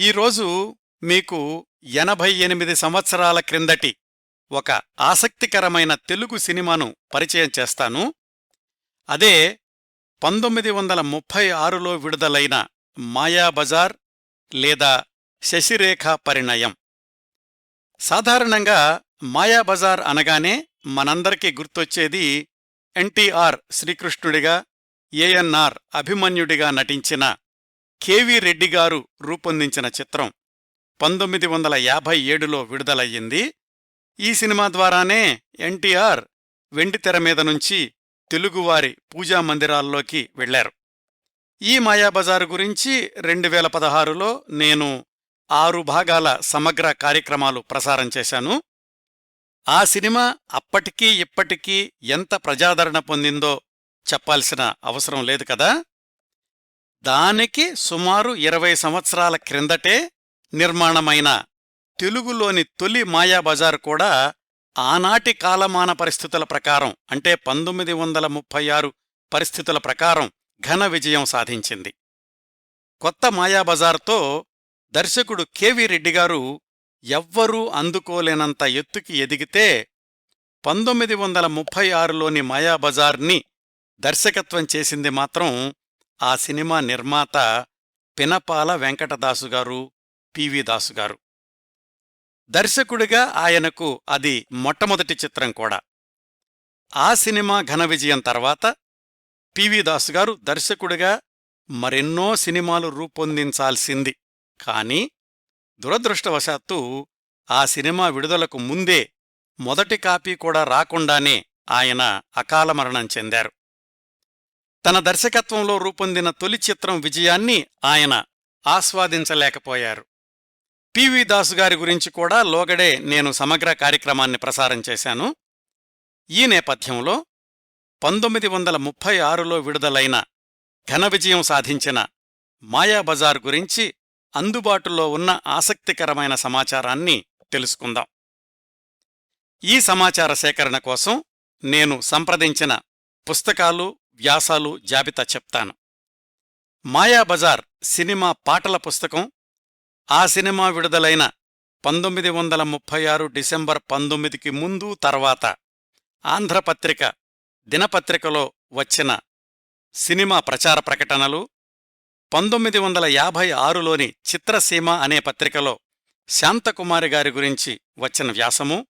ఈరోజు మీకు ఎనభై ఎనిమిది సంవత్సరాల క్రిందటి ఒక ఆసక్తికరమైన తెలుగు సినిమాను పరిచయం చేస్తాను. అదే పంతొమ్మిది వందల ముప్పై ఆరులో విడుదలైన మాయాబజార్ లేదా శశిరేఖ పరిణయం. సాధారణంగా మాయాబజార్ అనగానే మనందరికీ గుర్తొచ్చేది ఎన్టీఆర్ శ్రీకృష్ణుడిగా ఏఎన్ఆర్ అభిమన్యుడిగా నటించిన కెవి రెడ్డి గారు రూపొందించిన చిత్రం పంతొమ్మిది వందల యాభై ఏడులో విడుదలయ్యింది. ఈ సినిమా ద్వారానే ఎన్టీఆర్ వెండితెర మీద నుంచి తెలుగువారి పూజా మందిరాల్లోకి వెళ్ళారు ఈ మాయాబజారు గురించి రెండు వేల పదహారులో నేను ఆరు భాగాల సమగ్ర కార్యక్రమాలు ప్రసారం చేశాను. ఆ సినిమా అప్పటికీ ఇప్పటికీ ఎంత ప్రజాదరణ పొందిందో చెప్పాల్సిన అవసరం లేదు కదా? దానికి సుమారు ఇరవై సంవత్సరాల క్రిందటే నిర్మాణమైన తెలుగులోని తొలి మాయాబజార్ కూడా ఆనాటి కాలమాన పరిస్థితుల ప్రకారం అంటే పంతొమ్మిది వందల ముప్పై ఆరు పరిస్థితుల ప్రకారం ఘన విజయం సాధించింది. కొత్త మాయాబజార్తో దర్శకుడు కెవి రెడ్డిగారు ఎవ్వరూ అందుకోలేనంత ఎత్తుకి ఎదిగితే పంతొమ్మిది వందల ముప్పై ఆరులోని మాయాబజార్ని దర్శకత్వం చేసింది మాత్రం ఆ సినిమా నిర్మాత పినపాల వెంకటదాసుగారు పివి దాసుగారు దర్శకుడిగా ఆయనకు అది మొట్టమొదటి చిత్రం కూడా. ఆ సినిమా ఘన విజయం తర్వాత పివి దాసుగారు దర్శకుడిగా మరెన్నో సినిమాలు రూపొందించాల్సింది. కాని దురదృష్టవశాత్తు ఆ సినిమా విడుదలకు ముందే మొదటి కాపీ కూడా రాకుండానే ఆయన అకాల మరణం చెందారు. తన దర్శకత్వంలో రూపొందిన తొలి చిత్రం విజయాన్ని ఆయన ఆస్వాదించలేకపోయారు. పివి దాసు గారి గురించి కూడా లోగడే నేను సమగ్ర కార్యక్రమాన్ని ప్రసారం చేశాను. ఈ నేపథ్యంలో పంతొమ్మిది వందల ముప్పై ఆరులో విడుదలైన ఘన విజయం సాధించిన మాయాబజార్ గురించి అందుబాటులో ఉన్న ఆసక్తికరమైన సమాచారాన్ని తెలుసుకుందాం. ఈ సమాచార సేకరణ కోసం నేను సంప్రదించిన పుస్తకాలు వ్యాసాలు జాబితా చెప్తాను. మాయాబజార్ సినిమా పాటల పుస్తకం ఆ సినిమా విడుదలైన పంతొమ్మిది వందల ముప్పై ఆరు డిసెంబర్ పంతొమ్మిదికి ముందు తర్వాత ఆంధ్రపత్రిక దినపత్రికలో వచ్చిన సినిమా ప్రచార ప్రకటనలు పంతొమ్మిది వందల యాభై ఆరులోని చిత్రసీమ అనే పత్రికలో శాంతకుమారి గారి గురించి వచ్చిన వ్యాసము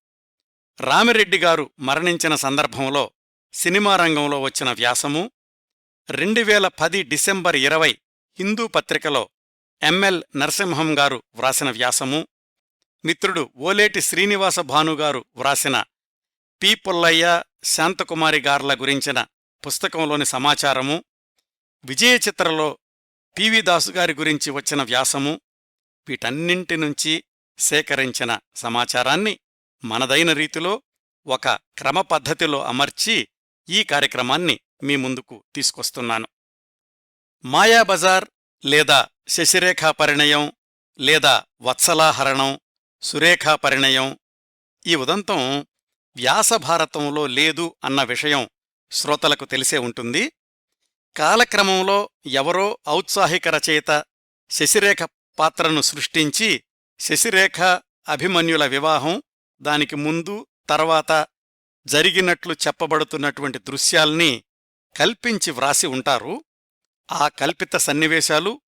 రామిరెడ్డి గారు మరణించిన సందర్భంలో సినిమా రంగంలో వచ్చిన వ్యాసము రెండు వేల పది డిసెంబర్ ఇరవై హిందూ పత్రికలో ఎంఎల్ నరసింహం గారు వ్రాసిన వ్యాసము మిత్రుడు ఓలేటి శ్రీనివాస భానుగారు వ్రాసిన పి పుల్లయ్య శాంతకుమారి గార్ల గురించిన పుస్తకంలోని సమాచారము విజయ చిత్రలో పివి దాసు గారి గురించి వచ్చిన వ్యాసము వీటన్నింటి నుంచి సేకరించిన సమాచారాన్ని మనదైన రీతిలో ఒక క్రమపద్ధతిలో అమర్చి ఈ కార్యక్రమాన్ని మీ ముందుకు తీసుకొస్తున్నాను. మాయాబజార్ లేదా శశిరేఖా పరిణయం లేదా వత్సలాహరణం సురేఖా పరిణయం ఈ ఉదంతం వ్యాసభారతంలో లేదు అన్న విషయం శ్రోతలకు తెలిసే ఉంటుంది. కాలక్రమంలో ఎవరో ఔత్సాహిక రచయిత శశిరేఖ పాత్రను సృష్టించి శశిరేఖ అభిమన్యుల వివాహం దానికి ముందు తర్వాత జరిగినట్లు చెప్పబడుతున్నటువంటి దృశ్యాల్ని కల్పించి వ్రాసి ఉంటారు. ఆ కల్పిత సన్నివేశాలు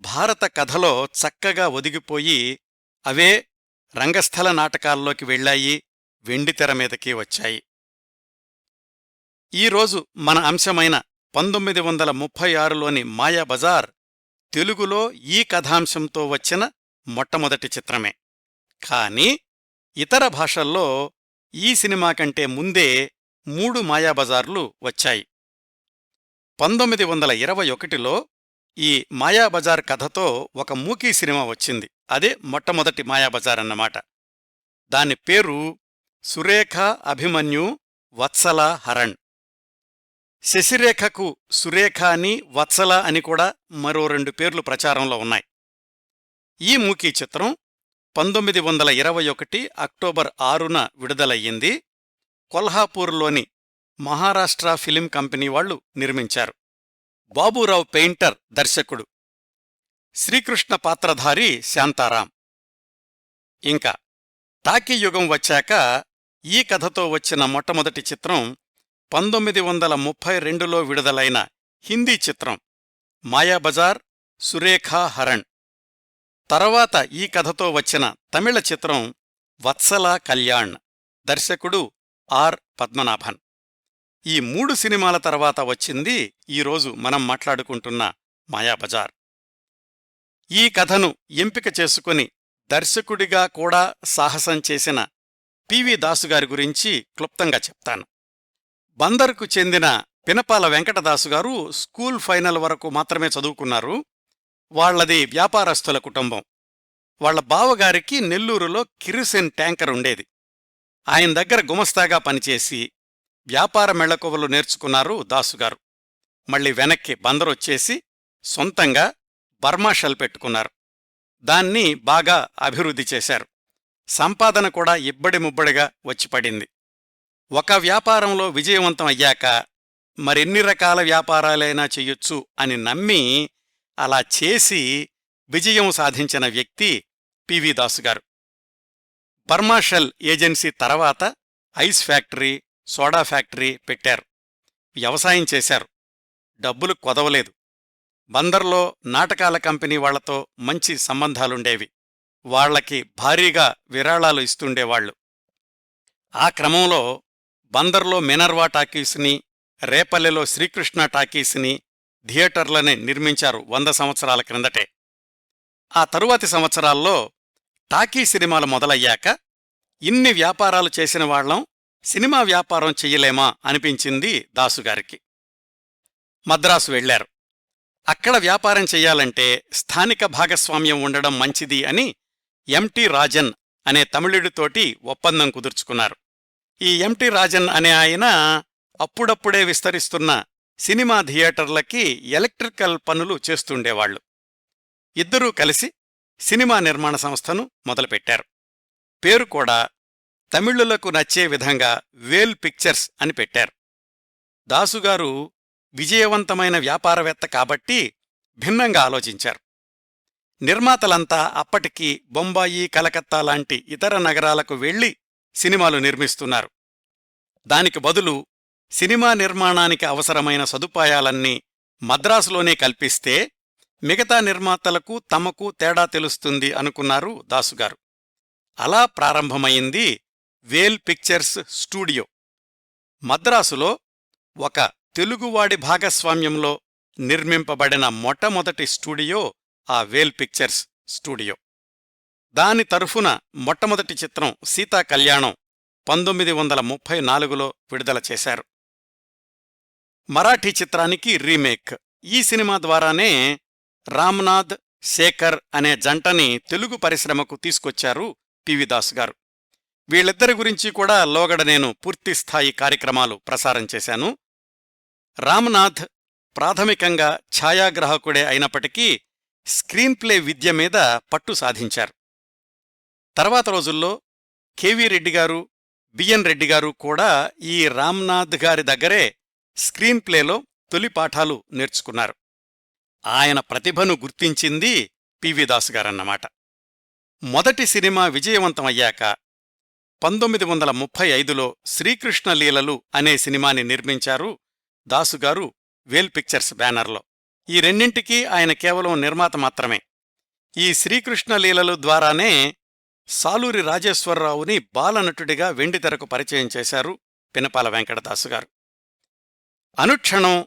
భారత కథలో చక్కగా ఒదిగిపోయి అవే రంగస్థల నాటకాల్లోకి వెళ్ళాయి వెండితెర మీదకి వచ్చాయి. ఈరోజు మన అంశమైన పంతొమ్మిది వందల ముప్పై ఆరులోని మాయాబజార్ తెలుగులో ఈ కథాంశంతో వచ్చిన మొట్టమొదటి చిత్రమే. కాని ఇతర భాషల్లో ఈ సినిమా కంటే ముందే మూడు మాయాబజార్లు వచ్చాయి. పంతొమ్మిది వందల ఇరవై ఒకటిలో ఈ మాయాబజార్ కథతో ఒక మూకీ సినిమా వచ్చింది. అదే మొట్టమొదటి మాయాబజార్ అన్నమాట. దాని పేరు సురేఖ అభిమన్యు వత్సల హరణ్. శశిరేఖకు సురేఖ అని వత్సల అని కూడా మరో రెండు పేర్లు ప్రచారంలో ఉన్నాయి. ఈ మూకీ చిత్రం పంతొమ్మిది వందల ఇరవై ఒకటి అక్టోబర్ ఆరున విడుదలయ్యింది. కొల్హాపూర్లోని మహారాష్ట్ర ఫిలిం కంపెనీ వాళ్ళు నిర్మించారు. బాబూరావు పెయింటర్ దర్శకుడు. శ్రీకృష్ణ పాత్రధారి శాంతారాం. ఇంకా తాకీయుగం వచ్చాక ఈ కథతో వచ్చిన మొట్టమొదటి చిత్రం పంతొమ్మిది వందల ముప్పై రెండులో విడుదలైన హిందీ చిత్రం మాయాబజార్ సురేఖా హరణ్. తర్వాత ఈ కథతో వచ్చిన తమిళ చిత్రం వత్సల కళ్యాణ్ దర్శకుడు ఆర్. పద్మనాభన్. ఈ మూడు సినిమాల తర్వాత వచ్చింది ఈరోజు మనం మాట్లాడుకుంటున్న మాయాబజార్ ఈ కథను ఎంపిక చేసుకుని దర్శకుడిగా కూడా సాహసం చేసిన పివి దాసుగారి గురించి క్లుప్తంగా చెప్తాను. బందర్కు చెందిన పినపాల వెంకటదాసుగారు స్కూల్ ఫైనల్ వరకు మాత్రమే చదువుకున్నారు. వాళ్ళది వ్యాపారస్తుల కుటుంబం. వాళ్ళ బావగారికి నెల్లూరులో కిరుసెన్ ట్యాంకర్ ఉండేది. ఆయన దగ్గర గుమస్తాగా పనిచేసి వ్యాపార మెళకువలు నేర్చుకున్నారు దాసుగారు. మళ్ళీ వెనక్కి బందరొచ్చేసి సొంతంగా బర్మాషల్ పెట్టుకున్నారు. దాన్ని బాగా అభివృద్ధి చేశారు. సంపాదన కూడా ఇబ్బడి ముబ్బడిగా వచ్చిపడింది ఒక వ్యాపారంలో విజయవంతం అయ్యాక మరెన్ని రకాల వ్యాపారాలైనా చెయ్యొచ్చు అని నమ్మి అలా చేసి విజయం సాధించిన వ్యక్తి పివి దాసుగారు. బర్మాషల్ ఏజెన్సీ తర్వాత ఐస్ ఫ్యాక్టరీ సోడా ఫ్యాక్టరీ పెట్టారు. వ్యవసాయం చేశారు. డబ్బులు కొదవలేదు. బందర్లో నాటకాల కంపెనీ వాళ్ళతో మంచి సంబంధాలుండేవి. వాళ్ళకి భారీగా విరాళాలు ఇస్తుండేవాళ్ళు. ఆ క్రమంలో బందర్లో మినర్వా టాకీస్ని రేపల్లెలో శ్రీకృష్ణ టాకీస్ని థియేటర్లనే నిర్మించారు వంద సంవత్సరాల క్రిందటే. ఆ తరువాతి సంవత్సరాల్లో టాకీ సినిమాలు మొదలయ్యాక ఇన్ని వ్యాపారాలు చేసిన వాళ్ళం సినిమా వ్యాపారం చెయ్యలేమా అనిపించింది దాసుగారికి మద్రాసు వెళ్ళారు అక్కడ వ్యాపారం చెయ్యాలంటే స్థానిక భాగస్వామ్యం ఉండడం మంచిది అని ఎంటి రాజన్ అనే తమిళుడితోటి ఒప్పందం కుదుర్చుకున్నారు. ఈ ఎంటి రాజన్ అనే ఆయన అప్పుడప్పుడే విస్తరిస్తున్న సినిమా థియేటర్లకి ఎలక్ట్రికల్ పనులు చేస్తుండేవాళ్ళు ఇద్దరూ కలిసి సినిమా నిర్మాణ సంస్థను మొదలుపెట్టారు. పేరు కూడా తమిళులకు నచ్చే విధంగా వేల్ పిక్చర్స్ అని పెట్టారు. దాసుగారు విజయవంతమైన వ్యాపారవేత్త కాబట్టి భిన్నంగా ఆలోచించారు. నిర్మాతలంతా అప్పటికి బొంబాయి కలకత్తా లాంటి ఇతర నగరాలకు వెళ్ళి సినిమాలు నిర్మిస్తున్నారు. దానికి బదులు సినిమా నిర్మాణానికి అవసరమైన సదుపాయాలన్నీ మద్రాసులోనే కల్పిస్తే మిగతా నిర్మాతలకు తమకు తేడా తెలుస్తుంది అనుకున్నారు దాసుగారు. అలా ప్రారంభమైంది వేల్ పిక్చర్స్ స్టూడియో. మద్రాసులో ఒక తెలుగువాడి భాగస్వామ్యంలో నిర్మింపబడిన మొట్టమొదటి స్టూడియో ఆ వేల్ పిక్చర్స్ స్టూడియో. దాని తరఫున మొట్టమొదటి చిత్రం సీతా కళ్యాణం పంతొమ్మిది వందల ముప్పై నాలుగులో విడుదల చేశారు. మరాఠీ చిత్రానికి రీమేక్. ఈ సినిమా ద్వారానే రామ్నాథ్ శేఖర్ అనే జంటని తెలుగు పరిశ్రమకు తీసుకొచ్చారు పివిదాస్ గారు. వీళ్ళిద్దరి గురించి కూడా లోగడ నేను పూర్తిస్థాయి కార్యక్రమాలు ప్రసారం చేశాను. రామ్నాథ్ ప్రాథమికంగా ఛాయాగ్రాహకుడే అయినప్పటికీ స్క్రీన్ ప్లే విద్య మీద పట్టు సాధించారు. తర్వాత రోజుల్లో కెవి రెడ్డి గారు బిఎన్ రెడ్డి గారు కూడా ఈ రామ్నాథ్ గారి దగ్గరే స్క్రీన్ ప్లేలో తొలి పాఠాలు నేర్చుకున్నారు. ఆయన ప్రతిభను గుర్తించింది పివిదాస్ గారన్నమాట మొదటి సినిమా విజయవంతమయ్యాక పంతొమ్మిది వందల ముప్పై ఐదులో శ్రీకృష్ణ లీలలు అనే సినిమాని నిర్మించారు దాసుగారు వేల్ పిక్చర్స్ బ్యానర్లో. ఈ రెండింటికీ ఆయన కేవలం నిర్మాత మాత్రమే. ఈ శ్రీకృష్ణ లీలలు ద్వారానే సాలూరి రాజేశ్వరరావుని బాలనటుడిగా వెండితెరకు పరిచయం చేశారు పినపాల వెంకటదాసుగారు. అనుక్షణం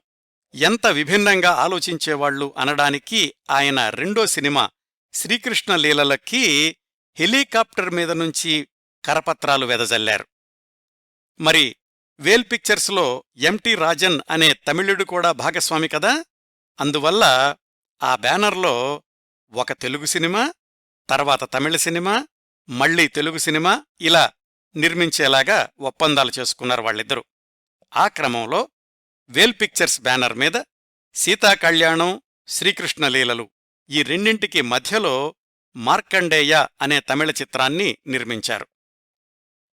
ఎంత విభిన్నంగా ఆలోచించేవాళ్ళు అనడానికి ఆయన రెండో సినిమా శ్రీకృష్ణ లీలలకి హెలికాప్టర్ మీద నుంచి కరపత్రాలు వెదజల్లారు. మరి వేల్ పిక్చర్స్లో ఎంటి రాజన్ అనే తమిళుడు కూడా భాగస్వామి కదా? అందువల్ల ఆ బ్యానర్లో ఒక తెలుగు సినిమా తర్వాత తమిళ సినిమా మళ్ళీ తెలుగు సినిమా ఇలా నిర్మించేలాగా ఒప్పందాలు చేసుకున్నారు వాళ్ళిద్దరూ. ఆ క్రమంలో వేల్ పిక్చర్స్ బ్యానర్ మీద సీతాకళ్యాణం కళ్యాణం శ్రీకృష్ణ లీలలు. ఈ రెండింటికి మధ్యలో మార్కండేయ అనే తమిళ చిత్రాన్ని నిర్మించారు.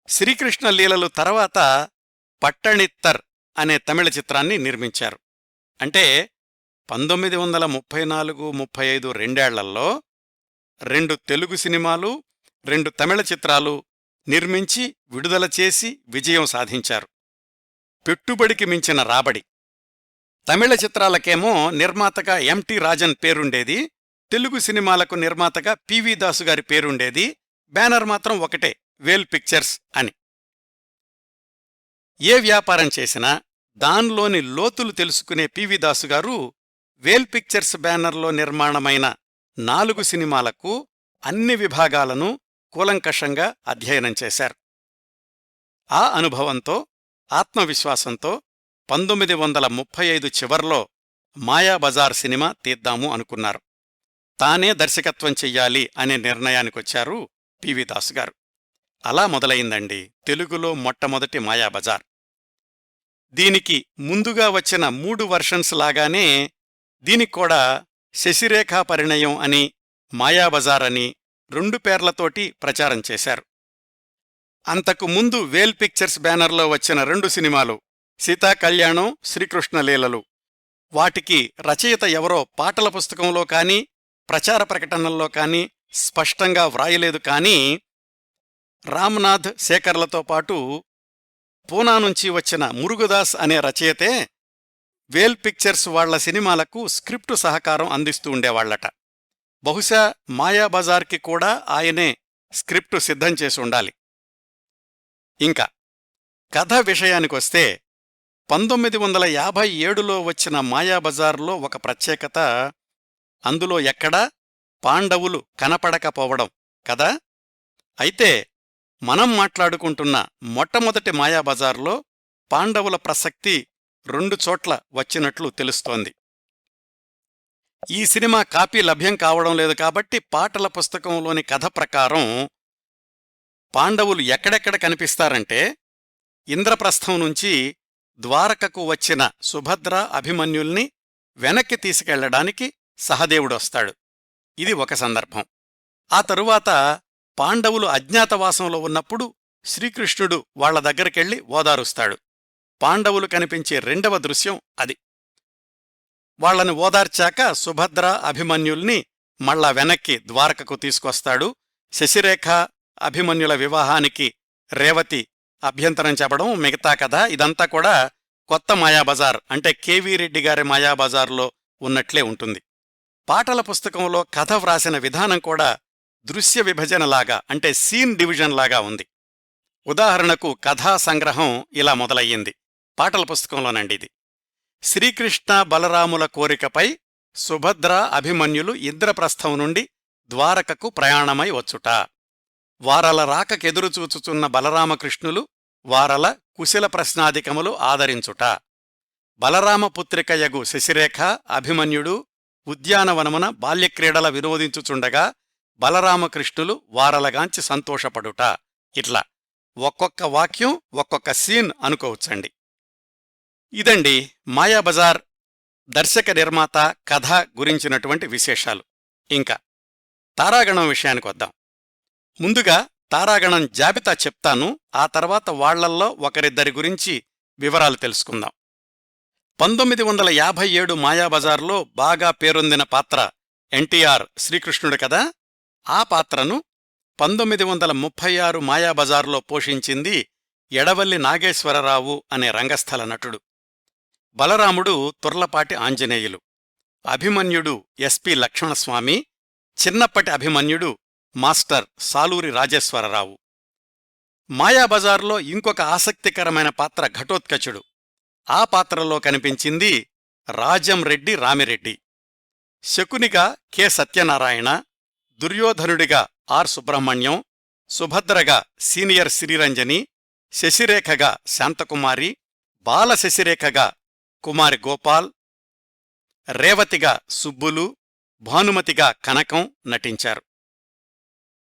శ్రీకృష్ణ లీలలు తర్వాత పట్టణిత్తర్ అనే తమిళ చిత్రాన్ని నిర్మించారు. అంటే పంతొమ్మిది వందల ముప్పై నాలుగు ముప్పై ఐదు రెండేళ్ళలో రెండు తెలుగు సినిమాలు రెండు తమిళ చిత్రాలు నిర్మించి విడుదల చేసి విజయం సాధించారు. పెట్టుబడికి మించిన రాబడి. తమిళ చిత్రాలకేమో నిర్మాతగా ఎంటి రాజన్ పేరుండేది. తెలుగు సినిమాలకు నిర్మాతగా పివి దాసు గారి పేరుండేది. బ్యానర్ మాత్రం ఒకటే వేల్ పిక్చర్స్ అని. ఏ వ్యాపారం చేసినా దానిలోని లోతులు తెలుసుకునే పివి దాసు గారు వేల్ పిక్చర్స్ బ్యానర్లో నిర్మాణమైన నాలుగు సినిమాలకు అన్ని విభాగాలను కూలంకషంగా అధ్యయనం చేశారు. ఆ అనుభవంతో ఆత్మవిశ్వాసంతో పంతొమ్మిది వందల ముప్పై ఐదు చివర్లో మాయాబజార్ సినిమా తీద్దాము అనుకున్నారు. తానే దర్శకత్వం చెయ్యాలి అనే నిర్ణయానికొచ్చారు పివిదాస్ గారు అలా మొదలైందండి తెలుగులో మొట్టమొదటి మాయాబజార్ దీనికి ముందుగా వచ్చిన మూడు వర్షన్స్ లాగానే దీనిక్కూడా శశిరేఖా పరిణయం అని మాయాబజార్ అని రెండు పేర్లతోటి ప్రచారం చేశారు. అంతకు ముందు వేల్ పిక్చర్స్ బ్యానర్లో వచ్చిన రెండు సినిమాలు సీతా కళ్యాణం శ్రీకృష్ణ లీలలు. వాటికి రచయిత ఎవరో పాటల పుస్తకంలో కానీ ప్రచార ప్రకటనల్లో కానీ స్పష్టంగా వ్రాయలేదు కానీ రామ్నాథ్ శేఖర్లతో పాటు పూనా నుంచి వచ్చిన మురుగుదాస్ అనే రచయితే వేల్ పిక్చర్స్ వాళ్ళ సినిమాలకు స్క్రిప్టు సహకారం అందిస్తూ ఉండేవాళ్ళట బహుశా మాయాబజార్కి కూడా ఆయనే స్క్రిప్టు సిద్ధం చేసి ఉండాలి. ఇంకా కథ విషయానికొస్తే పంతొమ్మిది వందల యాభై ఏడులో వచ్చిన మాయాబజార్లో ఒక ప్రత్యేకత. అందులో ఎక్కడా పాండవులు కనపడకపోవడం కదా? అయితే మనం మాట్లాడుకుంటున్న మొట్టమొదటి మాయాబజార్లో పాండవుల ప్రసక్తి రెండు చోట్ల వచ్చినట్లు తెలుస్తోంది. ఈ సినిమా కాపీ లభ్యం కావడం లేదు కాబట్టి పాటల పుస్తకంలోని కథ ప్రకారం పాండవులు ఎక్కడెక్కడ కనిపిస్తారంటే ఇంద్రప్రస్థం నుంచి ద్వారకకు వచ్చిన సుభద్ర అభిమన్యుల్ని వెనక్కి తీసుకెళ్ళడానికి సహదేవుడొస్తాడు. ఇది ఒక సందర్భం. ఆ తరువాత పాండవులు అజ్ఞాతవాసంలో ఉన్నప్పుడు శ్రీకృష్ణుడు వాళ్ళ దగ్గరికెళ్ళి ఓదారుస్తాడు. పాండవులు కనిపించే రెండవ దృశ్యం అది. వాళ్ళను ఓదార్చాక సుభద్ర అభిమన్యుల్ని మళ్ళా వెనక్కి ద్వారకకు తీసుకొస్తాడు. శశిరేఖ అభిమన్యుల వివాహానికి రేవతి అభ్యంతరం చెప్పడం మిగతా కథ. ఇదంతా కూడా కొత్త మాయాబజార్ అంటే కేవీ రెడ్డి గారి మాయాబజార్లో ఉన్నట్లే ఉంటుంది. పాటల పుస్తకంలో కథ వ్రాసిన విధానం కూడా దృశ్య విభజనలాగా అంటే సీన్ డివిజన్ లాగా ఉంది. ఉదాహరణకు కథా సంగ్రహం ఇలా మొదలయ్యింది. పాటల పుస్తకంలోనండి ఇది. శ్రీకృష్ణ బలరాముల కోరికపై సుభద్ర అభిమన్యులు ఇంద్రప్రస్థం నుండి ద్వారకకు ప్రయాణమై వచ్చుట. వారల రాకకెదురుచూచుచున్న బలరామకృష్ణులు వారల కుశల ప్రశ్నాధికములు ఆదరించుట. బలరామపుత్రికయగు శశిరేఖ అభిమన్యుడు ఉద్యానవనమున బాల్యక్రీడల వినోదించుచుండగా బలరామకృష్ణులు వారలగాంచి సంతోషపడుట. ఇట్లా ఒక్కొక్క వాక్యం ఒక్కొక్క సీన్ అనుకోవచ్చండి. ఇదండి మాయాబజార్ దర్శక నిర్మాత కథ గురించినటువంటి విశేషాలు. ఇంకా తారాగణం విషయానికి వద్దాం ముందుగా తారాగణం జాబితా చెప్తాను ఆ తర్వాత వాళ్ళల్లో ఒకరిద్దరి గురించి వివరాలు తెలుసుకుందాం. పంతొమ్మిది వందల యాభై ఏడు మాయాబజార్లో బాగా పేరొందిన పాత్ర ఎన్టీఆర్ శ్రీకృష్ణుడు కదా? ఆ పాత్రను పంతొమ్మిది వందల ముప్పై ఆరు మాయాబజార్లో పోషించింది ఎడవల్లి నాగేశ్వరరావు అనే రంగస్థల నటుడు. బలరాముడు తుర్లపాటి ఆంజనేయులు. అభిమన్యుడు ఎస్పి లక్ష్మణస్వామి. చిన్నప్పటి అభిమన్యుడు మాస్టర్ సాలూరి రాజేశ్వరరావు. మాయాబజార్లో ఇంకొక ఆసక్తికరమైన పాత్ర ఘటోత్కచుడు. ఆ పాత్రలో కనిపించింది రాజంరెడ్డి రామిరెడ్డి. శకునిగా కె సత్యనారాయణ దుర్యోధనుడిగా ఆర్ సుబ్రహ్మణ్యం సుభద్రగా సీనియర్ శ్రీరంజని శశిరేఖగా శాంతకుమారి బాలశశిరేఖగా కుమారి గోపాల్ రేవతిగా సుబ్బులు భానుమతిగా కనకం నటించారు.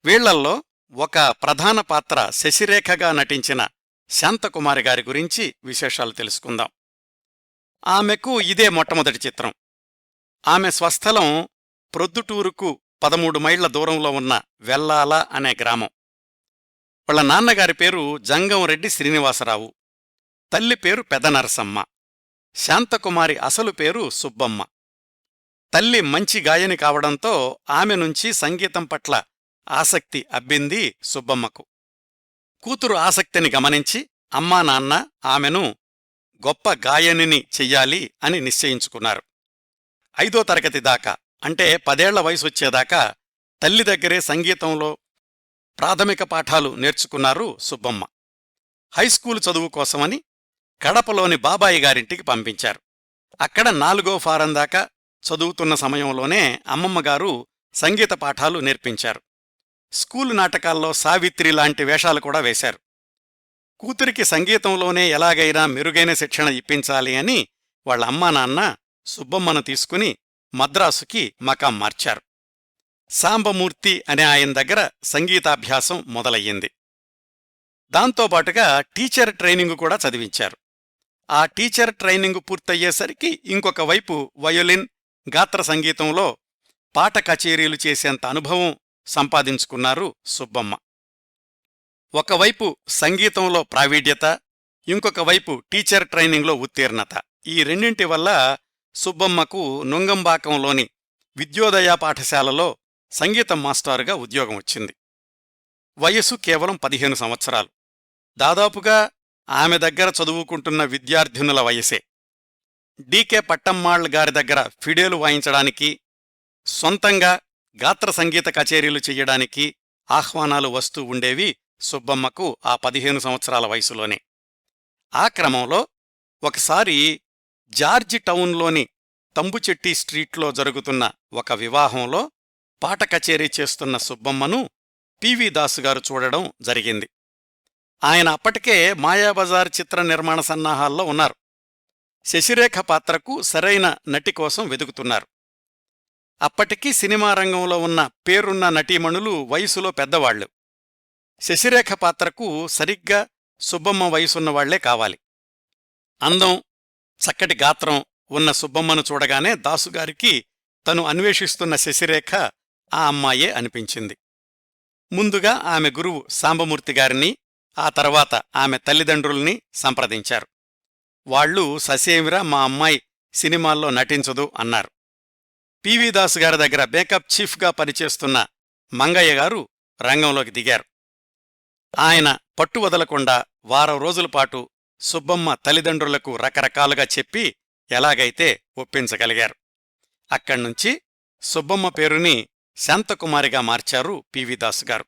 వీళ్ళల్లో ఒక ప్రధాన పాత్ర శశిరేఖగా నటించిన శాంతకుమారి గారి గురించి విశేషాలు తెలుసుకుందాం. ఆమెకు ఇదే మొట్టమొదటి చిత్రం. ఆమె స్వస్థలం ప్రొద్దుటూరుకు పదమూడు మైళ్ళ దూరంలో ఉన్న వెల్లాల అనే గ్రామం. వాళ్ళ నాన్నగారి పేరు జంగంరెడ్డి శ్రీనివాసరావు. తల్లి పేరు పెదనరసమ్మ. శాంతకుమారి అసలు పేరు సుబ్బమ్మ. తల్లి మంచి గాయని కావడంతో ఆమె నుంచి సంగీతం పట్ల ఆసక్తి అబ్బింది సుబ్బమ్మకు. కూతురు ఆసక్తిని గమనించి అమ్మా నాన్న ఆమెను గొప్ప గాయనిని చెయ్యాలి అని నిశ్చయించుకున్నారు. ఐదో తరగతి దాకా అంటే పదేళ్ళ వయసొచ్చేదాకా తల్లి దగ్గరే సంగీతంలో ప్రాథమిక పాఠాలు నేర్చుకున్నారు సుబ్బమ్మ. హైస్కూలు చదువు కోసమని కడపలోని బాబాయి గారింటికి పంపించారు. అక్కడ నాలుగో ఫారం దాకా చదువుతున్న సమయంలోనే అమ్మమ్మగారు సంగీత పాఠాలు నేర్పించారు. స్కూలు నాటకాల్లో సావిత్రి లాంటి వేషాలు కూడా వేశారు. కూతురికి సంగీతంలోనే ఎలాగైనా మెరుగైన శిక్షణ ఇప్పించాలి అని వాళ్ళ అమ్మా నాన్న సుబ్బమ్మను తీసుకుని మద్రాసుకి మకాం మార్చారు. సాంబమూర్తి అనే ఆయన దగ్గర సంగీతాభ్యాసం మొదలయ్యింది. దాంతోపాటుగా టీచర్ ట్రైనింగు కూడా చదివించారు. ఆ టీచర్ ట్రైనింగు పూర్తయ్యేసరికి ఇంకొక వైపు వయోలిన్ గాత్ర సంగీతంలో పాట కచేరీలు చేసేంత అనుభవం సంపాదించుకున్నారు సుబ్బమ్మ. ఒకవైపు సంగీతంలో ప్రావీణ్యత ఇంకొక వైపు టీచర్ ట్రైనింగ్లో ఉత్తీర్ణత. ఈ రెండింటి వల్ల సుబ్బమ్మకు నుంగంబాకంలోని విద్యోదయ పాఠశాలలో సంగీతం మాస్టారుగా ఉద్యోగం వచ్చింది. వయసు కేవలం పదిహేను సంవత్సరాలు. దాదాపుగా ఆమె దగ్గర చదువుకుంటున్న విద్యార్థినుల వయసే. డీకే పట్టమ్మాళ్ళ గారి దగ్గర ఫిడేలు వాయించడానికి సొంతంగా గాత్ర సంగీత కచేరీలు చెయ్యడానికి ఆహ్వానాలు వస్తూ ఉండేవి సుబ్బమ్మకు ఆ పదిహేను సంవత్సరాల వయసులోనే. ఆ క్రమంలో ఒకసారి జార్జి టౌన్లోని తంబుచెట్టి స్ట్రీట్లో జరుగుతున్న ఒక వివాహంలో పాట కచేరీ చేస్తున్న సుబ్బమ్మను పివి దాసుగారు చూడడం జరిగింది. ఆయన అప్పటికే మాయాబజార్ చిత్ర నిర్మాణ సన్నాహాల్లో ఉన్నారు. శశిరేఖ పాత్రకు సరైన నటి కోసం వెదుకుతున్నారు అప్పటికి సినిమా రంగంలో ఉన్న పేరున్న నటీమణులు వయసులో పెద్దవాళ్ళు. శశిరేఖ పాత్రకు సరిగ్గా సుబ్బమ్మ వయసున్నవాళ్ళే కావాలి. అందం చక్కటి గాత్రం ఉన్న సుబ్బమ్మను చూడగానే దాసుగారికి తను అన్వేషిస్తున్న శశిరేఖ ఆ అమ్మాయే అనిపించింది. ముందుగా ఆమె గురువు సాంబమూర్తిగారిని ఆ తర్వాత ఆమె తల్లిదండ్రుల్ని సంప్రదించారు. వాళ్ళు ససేమిరా మా అమ్మాయి సినిమాల్లో నటించదు అన్నారు. పివి గారి దగ్గర మేకప్ చీఫ్గా పనిచేస్తున్న మంగయ్య గారు రంగంలోకి దిగారు. ఆయన పట్టు వదలకుండా వారం రోజుల పాటు సుబ్బమ్మ తల్లిదండ్రులకు రకరకాలుగా చెప్పి ఎలాగైతే ఒప్పించగలిగారు. అక్కడ్నుంచి సుబ్బమ్మ పేరుని శాంతకుమారిగా మార్చారు పివి గారు.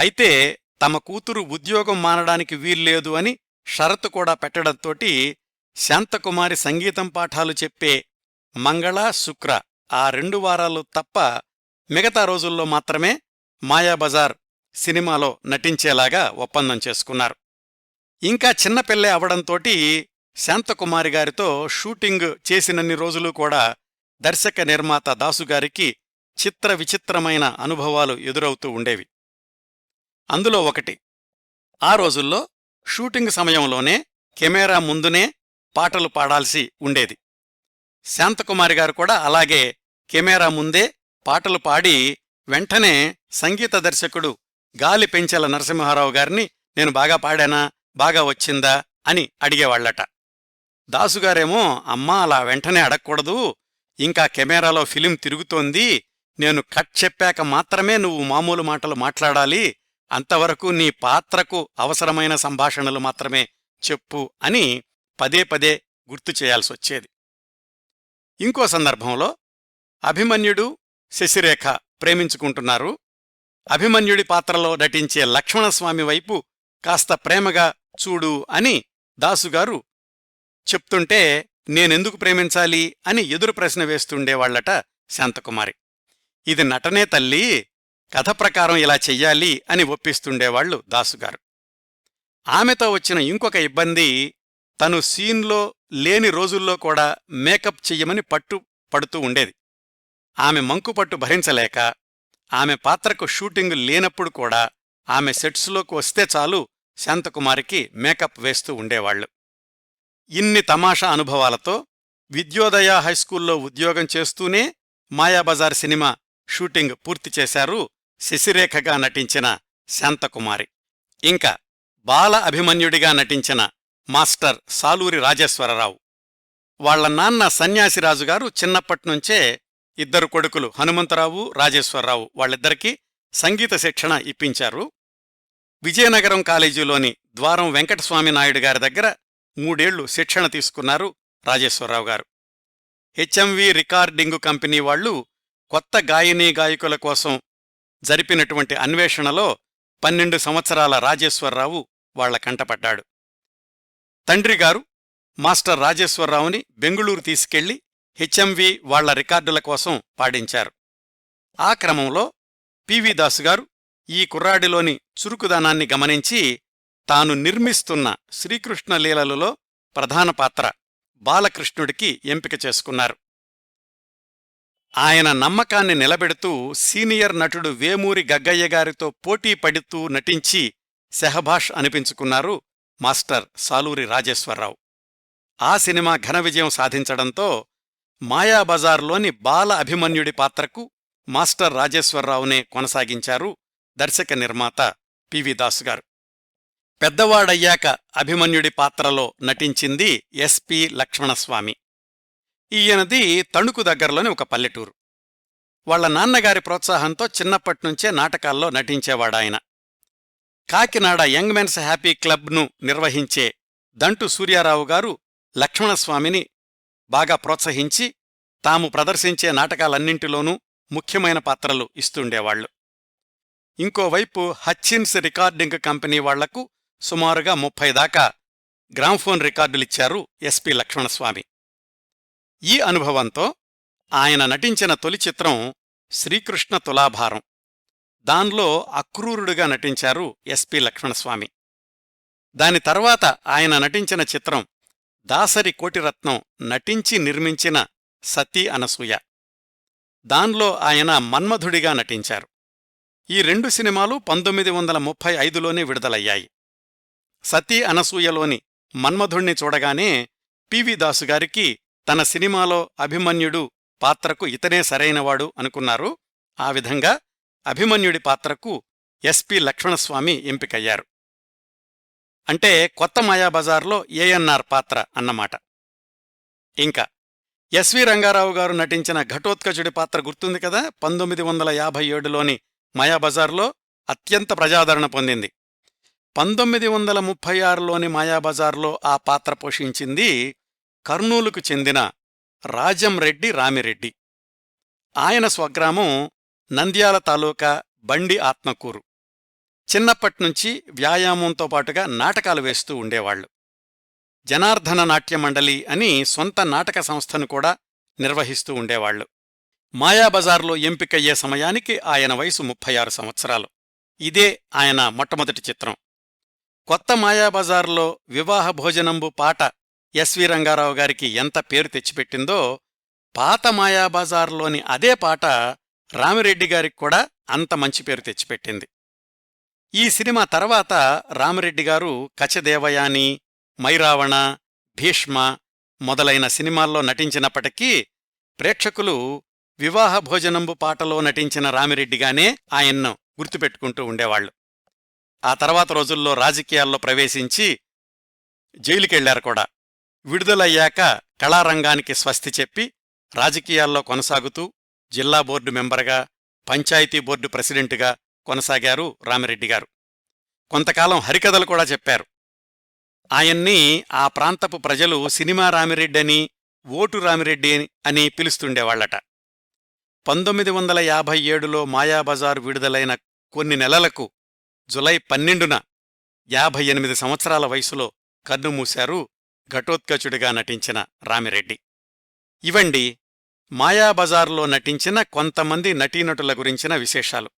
అయితే తమ కూతురు ఉద్యోగం మానడానికి వీల్లేదు అని షరతు కూడా పెట్టడంతోటి శాంతకుమారి సంగీతం పాఠాలు చెప్పే మంగళ శుక్ర ఆ రెండు వారాలు తప్ప మిగతా రోజుల్లో మాత్రమే మాయాబజార్ సినిమాలో నటించేలాగా ఒప్పందం చేసుకున్నారు. ఇంకా చిన్నపిల్లే అవడంతోటి శాంతకుమారి గారితో షూటింగ్ చేసినన్ని రోజులు కూడా దర్శక నిర్మాత దాసుగారికి చిత్ర విచిత్రమైన అనుభవాలు ఎదురవుతూ ఉండేవి. అందులో ఒకటి ఆ రోజుల్లో షూటింగ్ సమయంలోనే కెమెరా ముందునే పాటలు పాడాల్సి ఉండేది. శాంతకుమారి గారు కూడా అలాగే కెమెరా ముందే పాటలు పాడి వెంటనే సంగీత దర్శకుడు గాలి పెంచెల నరసింహారావు గారిని నేను బాగా పాడానా? బాగా వచ్చిందా? అని అడిగేవాళ్ళట దాసుగారేమో అమ్మా అలా వెంటనే అడగకూడదు. ఇంకా కెమెరాలో ఫిలిం తిరుగుతోంది. నేను కట్ చెప్పాక మాత్రమే నువ్వు మామూలు మాటలు మాట్లాడాలి. అంతవరకు నీ పాత్రకు అవసరమైన సంభాషణలు మాత్రమే చెప్పు అని పదే పదే గుర్తు చేయాల్సొచ్చేది. ఇంకో సందర్భంలో అభిమన్యుడు శశిరేఖ ప్రేమించుకుంటున్నారు. అభిమన్యుడి పాత్రలో నటించే లక్ష్మణస్వామి వైపు కాస్త ప్రేమగా చూడు అని దాసుగారు చెప్తుంటే నేనెందుకు ప్రేమించాలి? అని ఎదురు ప్రశ్న వేస్తుండేవాళ్ళట శాంతకుమారి. ఇది నటనే తల్లి కథ ప్రకారం ఇలా చెయ్యాలి అని ఒప్పిస్తుండేవాళ్ళు దాసుగారు. ఆమెతో వచ్చిన ఇంకొక ఇబ్బంది తను సీన్లో లేని రోజుల్లో కూడా మేకప్ చెయ్యమని పట్టు పడుతూ ఉండేది. ఆమె మంకుపట్టు భరించలేక ఆమె పాత్రకు షూటింగ్ లేనప్పుడు కూడా ఆమె సెట్స్లోకి వస్తే చాలు శాంతకుమారికి మేకప్ వేస్తూ ఉండేవాళ్ళు ఇన్ని తమాషా అనుభవాలతో విద్యోదయ హైస్కూల్లో ఉద్యోగం చేస్తూనే మాయాబజార్ సినిమా షూటింగ్ పూర్తి చేశారు శశిరేఖగా నటించిన శాంతకుమారి. ఇంకా బాల అభిమన్యుడిగా నటించిన మాస్టర్ సాలూరి రాజేశ్వరరావు. వాళ్ళ నాన్న సన్యాసిరాజుగారు చిన్నప్పట్నుంచే ఇద్దరు కొడుకులు హనుమంతరావు రాజేశ్వరరావు వాళ్ళిద్దరికీ సంగీత శిక్షణ ఇప్పించారు. విజయనగరం కాలేజీలోని ద్వారం వెంకటస్వామి నాయుడు గారి దగ్గర మూడేళ్ళు శిక్షణ తీసుకున్నారు రాజేశ్వరరావు గారు. హెచ్ఎంవి రికార్డింగు కంపెనీ వాళ్ళు కొత్త గాయనీ గాయకుల కోసం జరిపినటువంటి అన్వేషణలో పన్నెండు సంవత్సరాల రాజేశ్వరరావు వాళ్ళ కంటపడ్డాడు. తండ్రిగారు మాస్టర్ రాజేశ్వరరావుని బెంగుళూరు తీసుకెళ్ళి హెచ్ఎంవి వాళ్ళ రికార్డుల కోసం పాడించారు. ఆ క్రమంలో పివి దాసుగారు ఈ కుర్రాడిలోని చురుకుదనాన్ని గమనించి తాను నిర్మిస్తున్న శ్రీకృష్ణ లీలలలో ప్రధాన పాత్ర బాలకృష్ణుడికి ఎంపిక చేసుకున్నారు. ఆయన నమ్మకాన్ని నిలబెడుతూ సీనియర్ నటుడు వేమూరి గగ్గయ్య గారితో పోటీ పడుతూ నటించి సెహభాష్ అనిపించుకున్నారు మాస్టర్ సాలూరి రాజేశ్వరరావు. ఆ సినిమా ఘన విజయం సాధించడంతో మాయాబజార్లోని బాల అభిమన్యుడి పాత్రకు మాస్టర్ రాజేశ్వరరావునే కొనసాగించారు దర్శక నిర్మాత పివి దాసు గారు పెద్దవాడయ్యాక అభిమన్యుడి పాత్రలో నటించింది ఎస్పి లక్ష్మణస్వామి. ఈయనది తణుకు దగ్గరలోని ఒక పల్లెటూరు. వాళ్ళ నాన్నగారి ప్రోత్సాహంతో చిన్నప్పట్నుంచే నాటకాల్లో నటించేవాడాయన. కాకినాడ యంగ్ మెన్స్ హ్యాపీ క్లబ్ను నిర్వహించే దంటు సూర్యారావు గారు లక్ష్మణస్వామిని బాగా ప్రోత్సహించి తాము ప్రదర్శించే నాటకాలన్నింటిలోనూ ముఖ్యమైన పాత్రలు ఇస్తుండేవాళ్ళు ఇంకోవైపు హచ్చిన్స్ రికార్డింగ్ కంపెనీ వాళ్ళకు సుమారుగా ముప్పై దాకా గ్రామ్ఫోన్ రికార్డులిచ్చారు ఎస్పి లక్ష్మణస్వామి. ఈ అనుభవంతో ఆయన నటించిన తొలి చిత్రం శ్రీకృష్ణ తులాభారం. దాన్లో అక్రూరుడుగా నటించారు ఎస్పి లక్ష్మణస్వామి. దాని తర్వాత ఆయన నటించిన చిత్రం దాసరి కోటిరత్నం నటించి నిర్మించిన సతీ అనసూయ. దాన్లో ఆయన మన్మధుడిగా నటించారు. ఈ రెండు సినిమాలు పంతొమ్మిది వందల ముప్పై ఐదులోనే విడుదలయ్యాయి. సతీ అనసూయలోని మన్మధుణ్ణి చూడగానే పివి దాసుగారికి తన సినిమాలో అభిమన్యుడు పాత్రకు ఇతనే సరైనవాడు అనుకున్నారు. ఆ విధంగా అభిమన్యుడి పాత్రకు ఎస్పి లక్ష్మణస్వామి ఎంపికయ్యారు. అంటే కొత్త మాయాబజార్లో ఏఎన్ఆర్ పాత్ర అన్నమాట. ఇంకా ఎస్వి రంగారావు గారు నటించిన ఘటోత్కచుడి పాత్ర గుర్తుంది కదా? పంతొమ్మిది వందల యాభై ఏడులోని మాయాబజార్లో అత్యంత ప్రజాదరణ పొందింది. పంతొమ్మిది వందల ముప్పై ఆరులోని మాయాబజార్లో ఆ పాత్ర పోషించింది కర్నూలుకు చెందిన రాజంరెడ్డి రామిరెడ్డి. ఆయన స్వగ్రామం నంద్యాల తాలూకా బండి ఆత్మకూరు. చిన్నప్పట్నుంచి వ్యాయామంతో పాటుగా నాటకాలు వేస్తూ ఉండేవాళ్ళు జనార్దన నాట్య మండలి అని సొంత నాటక సంస్థను కూడా నిర్వహిస్తూ ఉండేవాళ్ళు మాయాబజార్లో ఎంపికయ్యే సమయానికి ఆయన వయసు ముప్పై ఆరు సంవత్సరాలు. ఇదే ఆయన మొట్టమొదటి చిత్రం. కొత్త మాయాబజార్లో వివాహ భోజనంబు పాట ఎస్వి రంగారావు గారికి ఎంత పేరు తెచ్చిపెట్టిందో పాత మాయాబజార్లోని అదే పాట రామిరెడ్డి గారికి కూడా అంత మంచి పేరు తెచ్చిపెట్టింది. ఈ సినిమా తర్వాత రామిరెడ్డి గారు కచదేవయాని మైరావణ భీష్మ మొదలైన సినిమాల్లో నటించినప్పటికీ ప్రేక్షకులు వివాహ భోజనంబు పాటలో నటించిన రామిరెడ్డిగానే ఆయన్ను గుర్తుపెట్టుకుంటూ ఉండేవాళ్ళు ఆ తర్వాత రోజుల్లో రాజకీయాల్లో ప్రవేశించి జైలుకెళ్ళారు కూడా. విడుదలయ్యాక కళారంగానికి స్వస్తి చెప్పి రాజకీయాల్లో కొనసాగుతూ జిల్లా బోర్డు మెంబర్గా పంచాయతీ బోర్డు ప్రెసిడెంటుగా కొనసాగారు రామిరెడ్డి గారు. కొంతకాలం హరికథలు కూడా చెప్పారు. ఆయన్ని ఆ ప్రాంతపు ప్రజలు సినిమా రామిరెడ్డని ఓటు రామిరెడ్డి అని పిలుస్తుండేవాళ్ళట పంతొమ్మిది వందల యాభై ఏడులో మాయాబజార్ విడుదలైన కొన్ని నెలలకు జులై పన్నెండున యాభై ఎనిమిది సంవత్సరాల వయసులో కన్నుమూశారు ఘటోత్కచుడిగా నటించిన రామిరెడ్డి. ఇవండి మాయాబజార్లో నటించిన కొంతమంది నటీనటుల గురించిన విశేషాలు.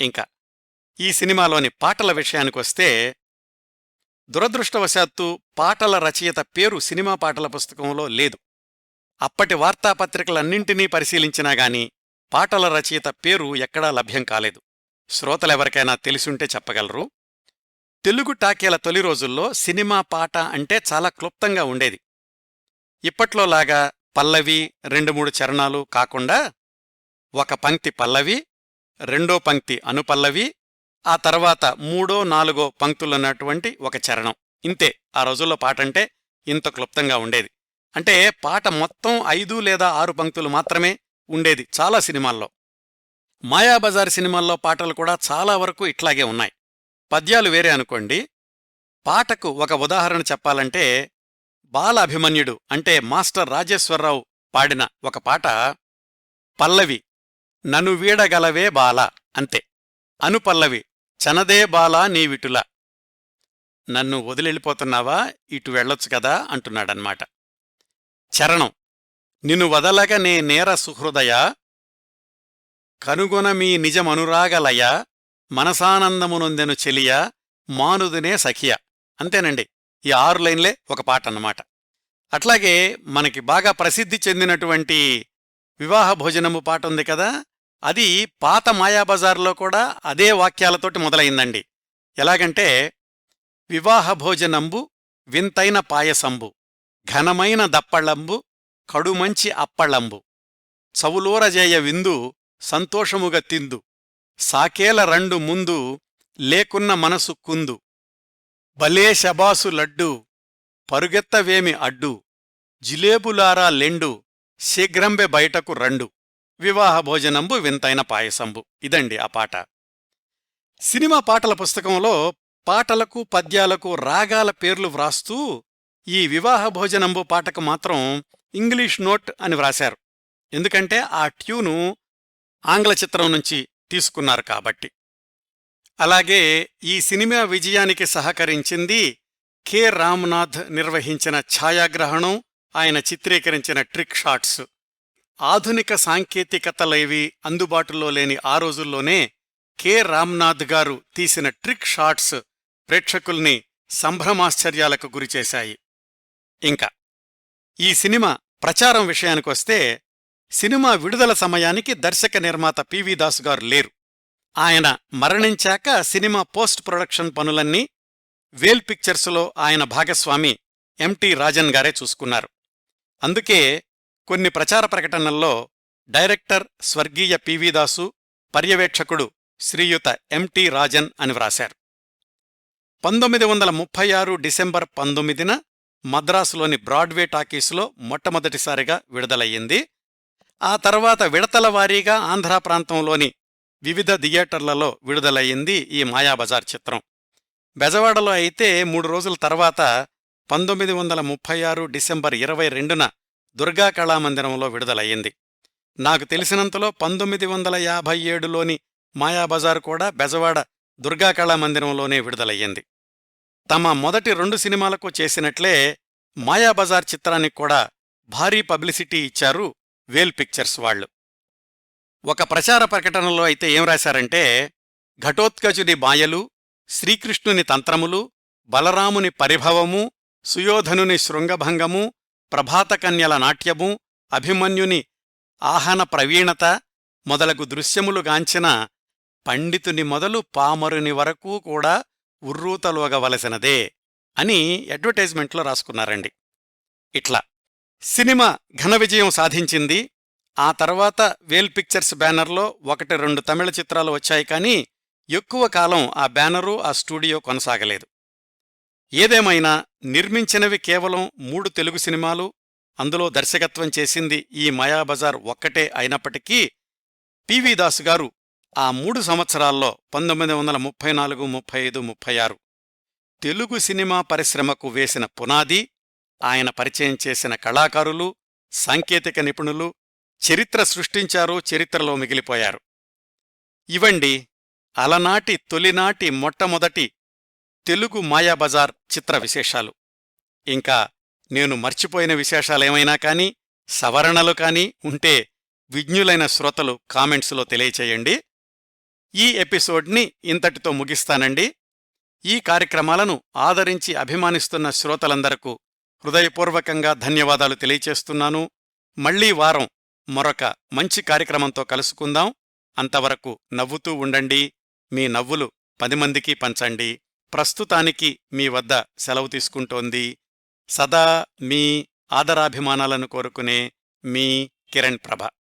ఇంకా ఈ సినిమాలోని పాటల విషయానికొస్తే దురదృష్టవశాత్తు పాటల రచయిత పేరు సినిమా పాటల పుస్తకంలో లేదు. అప్పటి వార్తాపత్రికలన్నింటినీ పరిశీలించినా గాని పాటల రచయిత పేరు ఎక్కడా లభ్యం కాలేదు. శ్రోతలెవరికైనా తెలిసుంటే చెప్పగలరు. తెలుగు టాకీల తొలి రోజుల్లో సినిమా పాట అంటే చాలా క్లుప్తంగా ఉండేది. ఇప్పట్లోలాగా పల్లవి రెండు మూడు చరణాలు కాకుండా ఒక పంక్తి పల్లవి రెండో పంక్తి అనుపల్లవి ఆ తర్వాత మూడో నాలుగో పంక్తులున్నటువంటి ఒక చరణం. ఇంతే. ఆ రోజుల్లో పాటంటే ఇంత క్లుప్తంగా ఉండేది. అంటే పాట మొత్తం ఐదు లేదా ఆరు పంక్తులు మాత్రమే ఉండేది చాలా సినిమాల్లో. మాయాబజార్ సినిమాల్లో పాటలు కూడా చాలా వరకు ఇట్లాగే ఉన్నాయి. పద్యాలు వేరే అనుకోండి. పాటకు ఒక ఉదాహరణ చెప్పాలంటే బాల అభిమన్యుడు అంటే మాస్టర్ రాజేశ్వరరావు పాడిన ఒక పాట పల్లవి నను వీడగలవే బాల అంతే. అనుపల్లవి చనదే బాలా నీవిటుల నన్ను వదిలెళ్ళిపోతున్నావా? ఇటు వెళ్ళొచ్చు కదా? అంటున్నాడన్మాట చరణం నిన్ను వదలగ నే నేర సుహృదయ. కనుగొన మీ నిజమనురాగలయ. మనసానందమునొందెను చెలియ. మానుదునే సఖియ. అంతేనండి. ఈ ఆరు లైన్లే ఒక పాట అన్నమాట. అట్లాగే మనకి బాగా ప్రసిద్ధి చెందినటువంటి వివాహ భోజనము పాట ఉంది కదా అది పాత మాయాబజార్లో కూడా అదే వాక్యాలతోటి మొదలైందండి. ఎలాగంటే వివాహ భోజనంబు వింతైన పాయసంబు ఘనమైన దప్పళంబు కడుమంచి అప్పళంబు చవులూరజేయ విందు సంతోషముగా తిందు సాకేల రెండు ముందు లేకున్న మనసు కుందు భలే శబాసు లడ్డు పరుగెత్తవేమి అడ్డు జిలేబులారా లెండు శీఘ్రంబె బయటకు రండు. వివాహ భోజనంబు వింతైన పాయసంబు. ఇదండి ఆ పాట. సినిమా పాటల పుస్తకంలో పాటలకు పద్యాలకు రాగాల పేర్లు వ్రాస్తూ ఈ వివాహ భోజనంబు పాటకు మాత్రం ఇంగ్లీష్ నోట్ అని వ్రాశారు. ఎందుకంటే ఆ ట్యూను ఆంగ్ల చిత్రం నుంచి తీసుకున్నారు కాబట్టి. అలాగే ఈ సినిమా విజయానికి సహకరించింది కె. రామ్నాథ్ నిర్వహించిన ఛాయాగ్రహణం ఆయన చిత్రీకరించిన ట్రిక్ షాట్స్. ఆధునిక సాంకేతికతలేవి అందుబాటులో లేని ఆ రోజుల్లోనే కె. రామ్నాథ్ గారు తీసిన ట్రిక్ షాట్స్ ప్రేక్షకుల్ని సంభ్రమాశ్చర్యాలకు గురిచేశాయి ఇంకా ఈ సినిమా ప్రచారం విషయానికొస్తే సినిమా విడుదల సమయానికి దర్శక నిర్మాత పివి దాస్ గారు లేరు. ఆయన మరణించాక సినిమా పోస్ట్ ప్రొడక్షన్ పనులన్నీ వేల్ పిక్చర్సులో ఆయన భాగస్వామి ఎంటి రాజన్ గారే చూసుకున్నారు. అందుకే కొన్ని ప్రచార ప్రకటనల్లో డైరెక్టర్ స్వర్గీయ పివి దాసు పర్యవేక్షకుడు శ్రీయుత ఎంటి రాజన్ అని వ్రాశారు. పంతొమ్మిది వందల ముప్పై ఆరు డిసెంబర్ పంతొమ్మిదిన మద్రాసులోని బ్రాడ్వే టాకీస్లో మొట్టమొదటిసారిగా విడుదలయ్యింది. ఆ తర్వాత విడతల వారీగా ఆంధ్రా ప్రాంతంలోని వివిధ థియేటర్లలో విడుదలయ్యింది ఈ మాయాబజార్ చిత్రం. బెజవాడలో అయితే మూడు రోజుల తర్వాత పంతొమ్మిది వందల ముప్పై ఆరు డిసెంబర్ ఇరవై రెండున దుర్గా కళామందిరంలో విడుదలయ్యింది. నాకు తెలిసినంతలో పంతొమ్మిది వందల యాభై ఏడులోని మాయాబజార్ కూడా బెజవాడ దుర్గా కళామందిరంలోనే విడుదలయ్యింది. తమ మొదటి రెండు సినిమాలకు చేసినట్లే మాయాబజార్ చిత్రానికి కూడా భారీ పబ్లిసిటీ ఇచ్చారు వేల్ పిక్చర్స్ వాళ్ళు. ఒక ప్రచార ప్రకటనలో అయితే ఏం రాశారంటే ఘటోత్కచుడి మాయలు శ్రీకృష్ణుని తంత్రములు బలరాముని పరిభవము సుయోధనుని శృంగభంగము ప్రభాతకన్యల నాట్యము అభిమన్యుని ఆహన ప్రవీణత మొదలగు దృశ్యములుగాంచిన పండితుని మొదలు పామరుని వరకు కూడా ఉర్రూతలోగవలసినదే అని అడ్వర్టైజ్మెంట్లో రాసుకున్నారండి. ఇట్లా సినిమా ఘన విజయం సాధించింది ఆ తర్వాత వేల్ పిక్చర్స్ బ్యానర్లో ఒకటి రెండు తమిళ చిత్రాలు వచ్చాయి కానీ ఎక్కువ కాలం ఆ బ్యానరు ఆ స్టూడియో కొనసాగలేదు. ఏదేమైనా నిర్మించినవి కేవలం మూడు తెలుగు సినిమాలు అందులో దర్శకత్వం చేసింది ఈ మాయాబజార్ ఒక్కటే అయినప్పటికీ పివి దాసు గారు ఆ మూడు సంవత్సరాల్లో పంతొమ్మిది వందల ముప్పై నాలుగు ముప్పై ఐదు ముప్పై ఆరు తెలుగు సినిమా పరిశ్రమకు వేసిన పునాది ఆయన పరిచయం చేసిన కళాకారులు సాంకేతిక నిపుణులు చరిత్ర సృష్టించారు చరిత్రలో మిగిలిపోయారు. ఇవండి అలనాటి తొలినాటి మొట్టమొదటి తెలుగు మాయాబజార్ చిత్ర విశేషాలు. ఇంకా నేను మర్చిపోయిన విశేషాలేమైనా కాని సవరణలు కాని ఉంటే విజ్ఞులైన శ్రోతలు కామెంట్స్లో తెలియచేయండి. ఈ ఎపిసోడ్ని ఇంతటితో ముగిస్తానండి. ఈ కార్యక్రమాలను ఆదరించి అభిమానిస్తున్న శ్రోతలందరకు హృదయపూర్వకంగా ధన్యవాదాలు తెలియచేస్తున్నాను. మళ్ళీ వారం మరొక మంచి కార్యక్రమంతో కలుసుకుందాం. అంతవరకు నవ్వుతూ ఉండండి. మీ నవ్వులు పది మందికి పంచండి. ప్రస్తుతానికి మీ వద్ద సెలవు తీసుకుంటోంది. సదా మీ ఆదరాభిమానాలను కోరుకునే మీ కిరణ్ ప్రభ.